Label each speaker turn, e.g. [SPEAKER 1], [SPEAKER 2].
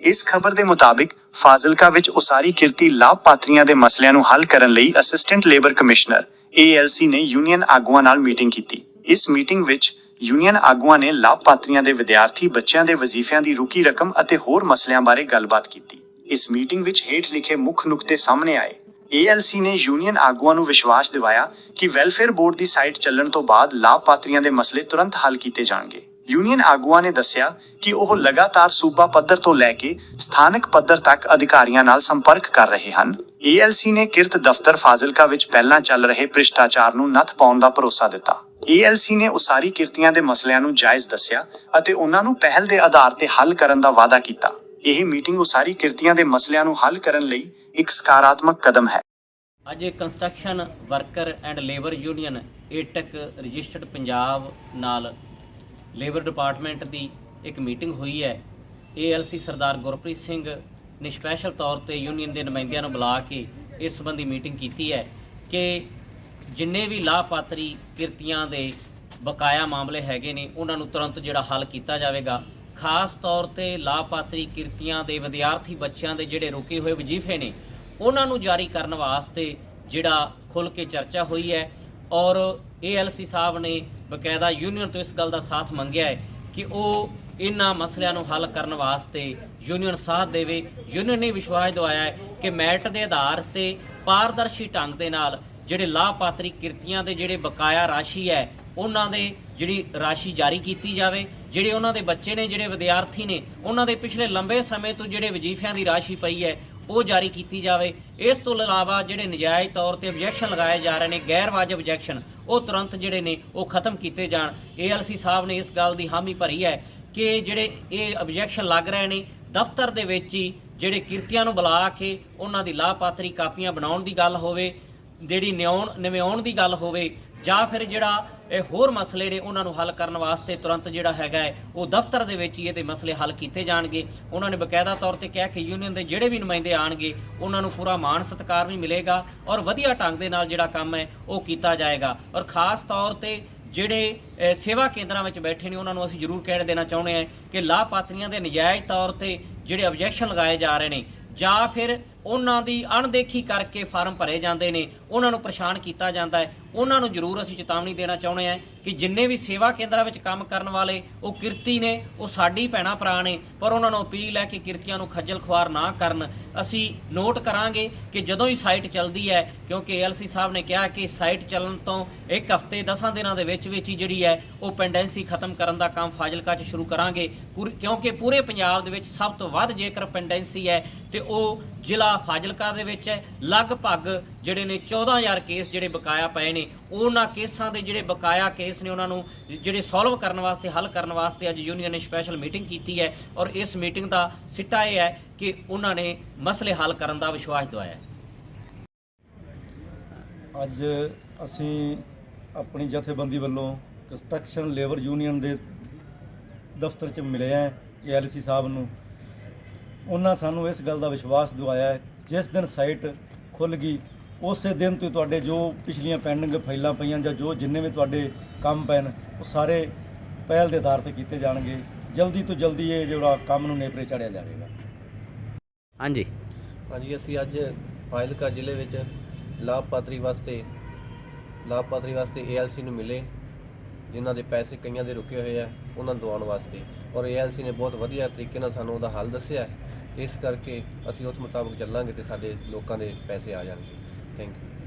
[SPEAKER 1] ਇਸ ਖਬਰ ਦੇ ਮੁਤਾਬਿਕ ਫਾਜ਼ਿਲਕਾ ਵਿੱਚ ਉਸਾਰੀ ਕਿਰਤੀ ਲਾਭਪਾਤਰੀਆਂ ਦੇ ਮਸਲਿਆਂ ਨੂੰ ਹੱਲ ਕਰਨ ਲਈ ਅਸਿਸਟੈਂਟ ਲੇਬਰ ਕਮਿਸ਼ਨਰ ALC ਨੇ ਯੂਨੀਅਨ ਆਗੂਆਂ ਨਾਲ ਮੀਟਿੰਗ ਕੀਤੀ। ਇਸ ਮੀਟਿੰਗ ਵਿੱਚ ਯੂਨੀਅਨ ਆਗੂਆਂ ਨੇ ਲਾਭਪਾਤਰੀਆਂ ਦੇ ਵਿਦਿਆਰਥੀ, ਬੱਚਿਆਂ ਦੇ ਵਜ਼ੀਫਿਆਂ ਦੀ ਰੁਕੀ ਰਕਮ ਅਤੇ ਹੋਰ ਮਸਲਿਆਂ ਬਾਰੇ ਗੱਲਬਾਤ ਕੀਤੀ। ਇਸ ਮੀਟਿੰਗ ਵਿੱਚ ਹੇਠ ਲਿਖੇ ਮੁੱਖ ਨੁਕਤੇ ਸਾਹਮਣੇ ਆਏ। ALC ਨੇ ਯੂਨੀਅਨ ਆਗੂਆਂ ਨੂੰ ਵਿਸ਼ਵਾਸ ਦਿਵਾਇਆ ਕਿ ਵੈਲਫੇਅਰ ਬੋਰਡ ਦੀ ਸਾਈਟ ਚੱਲਣ ਤੋਂ ਬਾਅਦ ਲਾਭਪਾਤਰੀਆਂ ਦੇ ਮਸਲੇ ਤੁਰੰਤ ਹੱਲ ਕੀਤੇ ਜਾਣਗੇ। ਯੂਨੀਅਨ ਆਗੂਆਂ ਨੇ ਦੱਸਿਆ ਕਿ ਉਹ ਲਗਾਤਾਰ ਸੂਬਾ ਪੱਧਰ ਤੋਂ ਲੈ ਕੇ ਸਥਾਨਕ ਪੱਧਰ ਤੱਕ ਅਧਿਕਾਰੀਆਂ ਨਾਲ ਸੰਪਰਕ ਕਰ ਰਹੇ ਹਨ। ALC ਨੇ ਕਿਰਤ ਦਫ਼ਤਰ ਫਾਜ਼ਿਲਕਾ ਵਿੱਚ ਪਹਿਲਾਂ ਚੱਲ ਰਹੇ ਭ੍ਰਿਸ਼ਟਾਚਾਰ ਨੂੰ ਨੱਥ ਪਾਉਣ ਦਾ ਭਰੋਸਾ ਦਿੱਤਾ। ALC ਨੇ ਉਸਾਰੀ ਕਿਰਤੀਆਂ ਦੇ ਮਸਲਿਆਂ ਨੂੰ ਜਾਇਜ਼ ਦੱਸਿਆ ਅਤੇ ਉਹਨਾਂ ਨੂੰ ਪਹਿਲ ਦੇ ਆਧਾਰ ਤੇ ਹੱਲ ਕਰਨ ਦਾ ਵਾਅਦਾ ਕੀਤਾ। ਇਹ ਮੀਟਿੰਗ ਉਸਾਰੀ ਕਿਰਤੀਆਂ ਦੇ ਮਸਲਿਆਂ ਨੂੰ ਹੱਲ ਕਰਨ ਲਈ ਇੱਕ ਸਕਾਰਾਤਮਕ ਕਦਮ ਹੈ।
[SPEAKER 2] ਅੱਜ construction worker and labour union AITUC registered Punjab ਨਾਲ ਲੇਬਰ ਡਿਪਾਰਟਮੈਂਟ ਦੀ ਇੱਕ ਮੀਟਿੰਗ ਹੋਈ ਹੈ। ਏਐਲਸੀ ਸਰਦਾਰ ਗੁਰਪ੍ਰੀਤ ਸਿੰਘ ਨੇ ਸਪੈਸ਼ਲ ਤੌਰ ਤੇ ਯੂਨੀਅਨ ਦੇ ਨੁਮਾਇੰਦਿਆਂ ਨੂੰ ਬੁਲਾ ਕੇ ਇਸ ਸੰਬੰਧੀ ਮੀਟਿੰਗ ਕੀਤੀ ਹੈ ਕਿ ਜਿੰਨੇ ਵੀ ਲਾਭਪਾਤਰੀ ਕਿਰਤੀਆਂ ਦੇ ਬਕਾਇਆ ਮਾਮਲੇ ਹੈਗੇ ਨੇ, ਉਹਨਾਂ ਨੂੰ ਤੁਰੰਤ ਜਿਹੜਾ ਹੱਲ ਕੀਤਾ ਜਾਵੇਗਾ। ਖਾਸ ਤੌਰ ਤੇ ਲਾਭਪਾਤਰੀ ਕਿਰਤੀਆਂ ਦੇ ਵਿਦਿਆਰਥੀ ਬੱਚਿਆਂ ਦੇ ਜਿਹੜੇ ਰੁਕੇ ਹੋਏ ਵਜ਼ੀਫੇ ਨੇ, ਉਹਨਾਂ ਨੂੰ ਜਾਰੀ ਕਰਨ ਵਾਸਤੇ ਜਿਹੜਾ ਖੁੱਲ ਕੇ ਚਰਚਾ ਹੋਈ ਹੈ। ਔਰ ਏਐਲਸੀ ਸਾਹਿਬ ਨੇ ਬਕਾਇਦਾ ਯੂਨੀਅਨ ਤੋਂ ਇਸ ਗੱਲ ਦਾ ਸਾਥ ਮੰਗਿਆ ਹੈ ਕਿ ਉਹ ਇਹਨਾਂ ਮਸਲਿਆਂ ਨੂੰ ਹੱਲ ਕਰਨ ਵਾਸਤੇ ਯੂਨੀਅਨ ਸਾਥ ਦੇਵੇ। ਯੂਨੀਅਨ ਨੇ ਵਿਸ਼ਵਾਸ ਦਿਵਾਇਆ ਹੈ ਕਿ ਮੈਟ ਦੇ ਆਧਾਰ ਤੇ ਪਾਰਦਰਸ਼ੀ ਢੰਗ ਦੇ ਨਾਲ ਜਿਹੜੇ ਲਾਭਪਾਤਰੀ ਕਿਰਤੀਆਂ ਦੇ ਜਿਹੜੇ ਬਕਾਇਆ ਰਾਸ਼ੀ ਹੈ, ਉਹਨਾਂ ਦੇ ਜਿਹੜੀ ਰਾਸ਼ੀ ਜਾਰੀ ਕੀਤੀ ਜਾਵੇ। ਜਿਹੜੇ ਉਹਨਾਂ ਦੇ ਬੱਚੇ ਨੇ, ਜਿਹੜੇ ਵਿਦਿਆਰਥੀ ਨੇ, ਉਹਨਾਂ ਦੇ ਪਿਛਲੇ ਲੰਬੇ ਸਮੇਂ ਤੋਂ ਜਿਹੜੇ ਵਜ਼ੀਫਿਆਂ ਦੀ ਰਾਸ਼ੀ ਪਈ ਹੈ ਉਹ ਜਾਰੀ ਕੀਤੀ ਜਾਵੇ। ਇਸ ਤੋਂ ਇਲਾਵਾ ਜਿਹੜੇ ਨਜਾਇਜ਼ ਤੌਰ ਤੇ ਆਬਜੈਕਸ਼ਨ ਲਗਾਏ ਜਾ ਰਹੇ ਨੇ ਗੈਰ ਵਾਜਬ ਆਬਜੈਕਸ਼ਨ ਉਹ ਤੁਰੰਤ ਜਿਹੜੇ ਨੇ, ਉਹ ਖਤਮ ਕੀਤੇ ਜਾਣ। ਏਐਲਸੀ ਸਾਹਿਬ ਨੇ ਇਸ ਗੱਲ ਦੀ ਹਾਮੀ ਭਰੀ ਹੈ ਕਿ ਜਿਹੜੇ ਇਹ ਆਬਜੈਕਸ਼ਨ ਲੱਗ ਰਹੇ ਨੇ, ਦਫ਼ਤਰ ਦੇ ਵਿੱਚ ਹੀ ਜਿਹੜੇ ਕਿਰਤੀਆਂ ਨੂੰ ਬੁਲਾ ਕੇ ਉਹਨਾਂ ਦੀ ਲਾਭਪਾਤਰੀ ਕਾਪੀਆਂ ਬਣਾਉਣ ਦੀ ਗੱਲ ਹੋਵੇ ਜਿਹੜੀ ਨਿਉਣ ਨਿਵਾਉਣ ਦੀ ਗੱਲ ਹੋਵੇ ਜਾਂ ਫਿਰ ਜਿਹੜਾ ਇਹ ਹੋਰ ਮਸਲੇ ਨੇ ਉਹਨਾਂ ਨੂੰ ਹੱਲ ਕਰਨ ਵਾਸਤੇ ਤੁਰੰਤ ਜਿਹੜਾ ਹੈਗਾ ਹੈ, ਉਹ ਦਫ਼ਤਰ ਦੇ ਵਿੱਚ ਹੀ ਇਹਦੇ ਮਸਲੇ ਹੱਲ ਕੀਤੇ ਜਾਣਗੇ। ਉਹਨਾਂ ਨੇ ਬਕਾਇਦਾ ਤੌਰ ਤੇ ਕਿਹਾ ਕਿ ਯੂਨੀਅਨ ਦੇ ਜਿਹੜੇ ਵੀ ਨੁਮਾਇੰਦੇ ਆਣਗੇ, ਉਹਨਾਂ ਨੂੰ ਪੂਰਾ ਮਾਣ ਸਤਿਕਾਰ ਵੀ ਮਿਲੇਗਾ ਔਰ ਵਧੀਆ ਢੰਗ ਦੇ ਨਾਲ ਜਿਹੜਾ ਕੰਮ ਹੈ, ਉਹ ਕੀਤਾ ਜਾਏਗਾ। ਔਰ ਖਾਸ ਤੌਰ ਤੇ ਜਿਹੜੇ ਸੇਵਾ ਕੇਂਦਰਾਂ ਵਿੱਚ ਬੈਠੇ ਨੇ, ਉਹਨਾਂ ਨੂੰ ਅਸੀਂ ਜ਼ਰੂਰ ਕਹਿਣ ਦੇਣਾ ਚਾਹੁੰਦੇ ਹਾਂ ਕਿ ਲਾਭਪਾਤਰੀਆਂ ਦੇ ਨਜਾਇਜ਼ ਤੌਰ ਤੇ ਜਿਹੜੇ ਆਬਜੈਕਸ਼ਨ ਲਗਾਏ ਜਾ ਰਹੇ ਨੇ ਜਾਂ ਫਿਰ ਉਹਨਾਂ ਦੀ ਅਣਦੇਖੀ ਕਰਕੇ ਫਾਰਮ ਭਰੇ ਜਾਂਦੇ ਨੇ, ਉਹਨਾਂ ਨੂੰ ਪਰੇਸ਼ਾਨ ਕੀਤਾ ਜਾਂਦਾ ਹੈ। ਉਹਨਾਂ ਨੂੰ ਜ਼ਰੂਰ ਅਸੀਂ ਚੇਤਾਵਨੀ ਦੇਣਾ ਚਾਹੁੰਦੇ ਹਾਂ ਕਿ ਜਿੰਨੇ ਵੀ ਸੇਵਾ ਕੇਂਦਰਾਂ ਵਿੱਚ ਕੰਮ ਕਰਨ ਵਾਲੇ, ਉਹ ਕਿਰਤੀ ਨੇ, ਉਹ ਸਾਡੀ ਭੈਣਾ ਭਰਾ ਨੇ, ਪਰ ਉਹਨਾਂ ਨੂੰ ਅਪੀਲ ਹੈ ਕਿ ਕਿਰਤੀਆਂ ਨੂੰ ਖੱਜਲ ਖੁਆਰ ਨਾ ਕਰਨ। ਅਸੀਂ ਨੋਟ ਕਰਾਂਗੇ ਕਿ ਜਦੋਂ ਹੀ ਸਾਈਟ ਚੱਲਦੀ ਹੈ, ਕਿਉਂਕਿ ਐਲਸੀ ਸਾਹਿਬ ਨੇ ਕਿਹਾ ਕਿ ਸਾਈਟ ਚੱਲਣ ਤੋਂ ਇੱਕ ਹਫ਼ਤੇ 10 ਦਿਨਾਂ ਦੇ ਵਿੱਚ ਵਿੱਚ ਹੀ ਜਿਹੜੀ ਹੈ, ਉਹ ਪੈਂਡੈਂਸੀ ਖਤਮ ਕਰਨ ਦਾ ਕੰਮ ਫਾਜ਼ਿਲਕਾ 'ਚ ਸ਼ੁਰੂ ਕਰਾਂਗੇ। ਪੂਰੀ- ਕਿਉਂਕਿ ਪੂਰੇ ਪੰਜਾਬ ਦੇ ਵਿੱਚ ਸਭ ਤੋਂ ਵੱਧ ਜੇਕਰ ਪੈਂਡੈਂਸੀ ਹੈ, ਤੇ ਉਹ ਜ਼ਿਲ੍ਹਾ ਫਾਜ਼ਿਲਕਾ ਦੇ ਵਿੱਚ ਹੈ। ਲਗਭਗ ਜਿਹੜੇ ਨੇ 14000 ਕੇਸ ਜਿਹੜੇ ਬਕਾਇਆ ਪਏ ਨੇ, ਉਹਨਾਂ ਕੇਸਾਂ ਦੇ ਜਿਹੜੇ ਬਕਾਇਆ ਕੇਸ ਨੇ, ਉਹਨਾਂ ਨੂੰ ਜਿਹੜੇ ਸੋਲਵ ਕਰਨ ਵਾਸਤੇ, ਹੱਲ ਕਰਨ ਵਾਸਤੇ ਅੱਜ ਯੂਨੀਅਨ ਨੇ ਸਪੈਸ਼ਲ ਮੀਟਿੰਗ ਕੀਤੀ ਹੈ ਔਰ ਇਸ ਮੀਟਿੰਗ ਦਾ ਸਿੱਟਾ ਇਹ ਹੈ ਕਿ ਉਹਨਾਂ ਨੇ ਮਸਲੇ ਹੱਲ ਕਰਨ ਦਾ ਵਿਸ਼ਵਾਸ ਦਵਾਇਆ
[SPEAKER 3] ਅੱਜ ਅਸੀਂ ਆਪਣੀ ਜਥੇਬੰਦੀ ਵੱਲੋਂ ਕੰਸਟਰਕਸ਼ਨ ਲੇਬਰ ਯੂਨੀਅਨ ਦੇ ਦਫ਼ਤਰ 'ਚ ਮਿਲੇ ਆ ਏਐਲਸੀ ਸਾਹਿਬ ਨੂੰ। ਉਹਨਾਂ ਸਾਨੂੰ ਇਸ ਗੱਲ ਦਾ ਵਿਸ਼ਵਾਸ ਦਿਵਾਇਆ ਹੈ ਜਿਸ ਦਿਨ ਸਾਈਟ ਖੁੱਲ ਗਈ ਉਸੇ ਦਿਨ ਤੋਂ ਤੁਹਾਡੇ ਜੋ ਪਿਛਲੀਆਂ ਪੈਂਡਿੰਗ ਫਾਈਲਾਂ ਪਈਆਂ ਜਾਂ ਜੋ ਜਿੰਨੇ ਵੀ ਤੁਹਾਡੇ ਕੰਮ ਪਏ ਨੇ ਉਹ ਸਾਰੇ ਪਹਿਲ ਦੇ ਆਧਾਰ ਤੇ ਕੀਤੇ ਜਾਣਗੇ। ਜਲਦੀ ਤੋਂ ਜਲਦੀ ਇਹ ਜਿਹੜਾ ਕੰਮ ਨੂੰ ਨੇਪਰੇ ਚੜਿਆ ਜਾਵੇਗਾ।
[SPEAKER 2] ਹਾਂਜੀ।
[SPEAKER 4] ਹਾਂਜੀ ਅਸੀਂ ਅੱਜ ਫਾਜ਼ਿਲਕਾ ਜ਼ਿਲ੍ਹੇ ਵਿੱਚ ਲਾਭਪਾਤਰੀ ਵਾਸਤੇ ਲਾਭਪਾਤਰੀ ਵਾਸਤੇ ਏਐਲਸੀ ਨੂੰ ਮਿਲੇ ਜਿਨ੍ਹਾਂ ਦੇ ਪੈਸੇ ਕਈਆਂ ਦੇ ਰੁਕੇ ਹੋਏ ਆ ਉਹਨਾਂ ਨੂੰ ਦਿਵਾਉਣ ਵਾਸਤੇ। ਔਰ ਏਐਲਸੀ ਨੇ ਬਹੁਤ ਵਧੀਆ ਤਰੀਕੇ ਨਾਲ ਸਾਨੂੰ ਉਹਦਾ ਹੱਲ ਦੱਸਿਆ ਹੈ। ਇਸ ਕਰਕੇ ਅਸੀਂ ਉਸ ਮੁਤਾਬਕ ਚੱਲਾਂਗੇ ਤੇ ਸਾਡੇ ਲੋਕਾਂ ਦੇ ਪੈਸੇ ਆ ਜਾਣਗੇ। Thank you